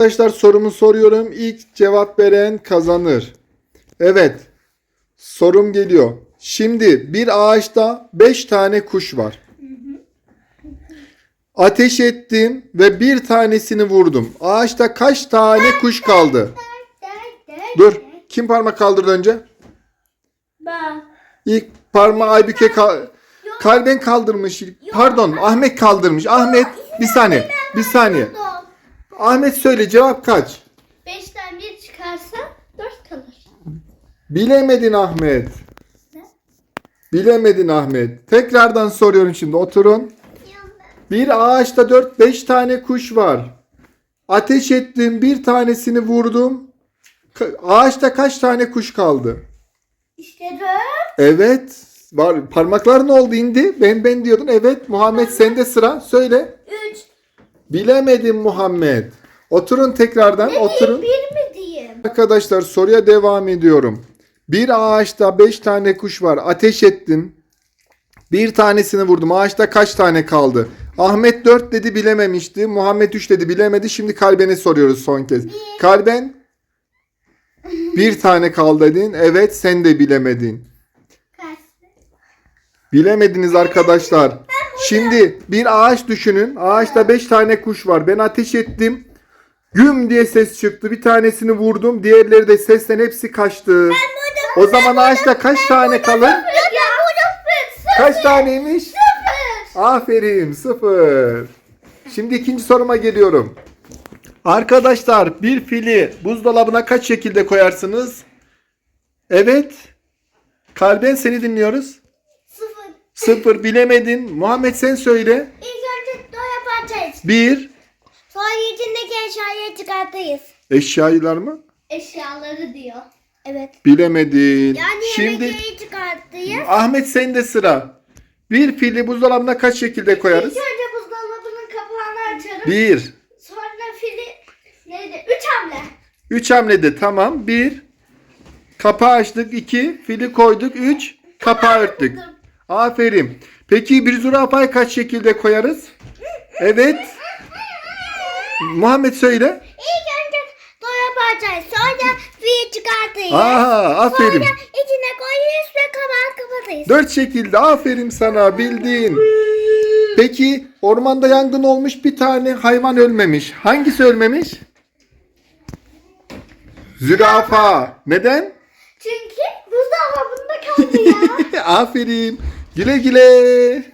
Arkadaşlar sorumu soruyorum. İlk cevap veren kazanır. Evet. Sorum geliyor. Şimdi bir ağaçta 5 tane kuş var. Ateş ettim ve bir tanesini vurdum. Ağaçta kaç tane kuş kaldı? Dur. Kim parmak kaldırdı önce? Ben. İlk parmağı Aybüke ka- kalben kaldırmış. Pardon Ahmet kaldırmış. Ahmet bir saniye. Bir saniye. Ahmet söyle cevap kaç? Beşten bir çıkarsa dört kalır. Bilemedin Ahmet. Bilemedin Ahmet. Tekrardan soruyorum şimdi oturun. Bir ağaçta 4-5 tane kuş var. Ateş ettim bir tanesini vurdum. Ka- Ağaçta kaç tane kuş kaldı? İşte dört. Evet. Var. Parmakların oldu indi. Ben ben diyordun. Evet. Muhammed sende sıra. Söyle. Üç. Bilemedim Muhammed. Oturun tekrardan. Oturun. Bir mi diyeyim? Arkadaşlar soruya devam ediyorum. Bir ağaçta 5 tane kuş var. Ateş ettim. Bir tanesini vurdum. Ağaçta kaç tane kaldı? Ahmet 4 dedi bilememişti. Muhammed 3 dedi bilemedi. Şimdi Kalben'e soruyoruz son kez. Kalben bir tane kaldı dedin. Evet sen de bilemedin. Bilemediniz arkadaşlar. Şimdi bir ağaç düşünün. Ağaçta 5 tane kuş var. Ben ateş ettim. Güm diye ses çıktı. Bir tanesini vurdum. Diğerleri de sesten hepsi kaçtı. O zaman ağaçta kaç tane kalır? Kaç taneymiş? Aferin sıfır. Şimdi ikinci soruma geliyorum. Arkadaşlar bir fili buzdolabına kaç şekilde koyarsınız? Evet. Kalben seni dinliyoruz. Sıfır. Bilemedin. Muhammed sen söyle. İlk önce doya parçayız. Bir. Sonra içindeki eşyayı çıkartayız. Eşyalar mı? Eşyaları diyor. Evet. Bilemedin. Yani Şimdi yemeği çıkartayız. Ahmet sen de sıra. Bir fili buzdolabına kaç şekilde koyarız? İlk önce buzdolabının kapağını açarım. Bir. Sonra fili neydi? Üç hamle. Üç hamlede tamam. Bir. Kapağı açtık. iki Fili koyduk. Üç. Kapağı örttük. Aferin. Peki bir zürafayı kaç şekilde koyarız? Evet. Muhammed söyle. İlk önce doya parçayı sonra fili çıkartayız. Aa, aferin. Sonra içine koyuyoruz ve kapağı kapatayız. Dört şekilde aferin sana bildin. Peki ormanda yangın olmuş bir tane hayvan ölmemiş. Hangisi ölmemiş? Zürafa. Neden? Çünkü buzdolabında kaldı ya. aferin. Güle güle.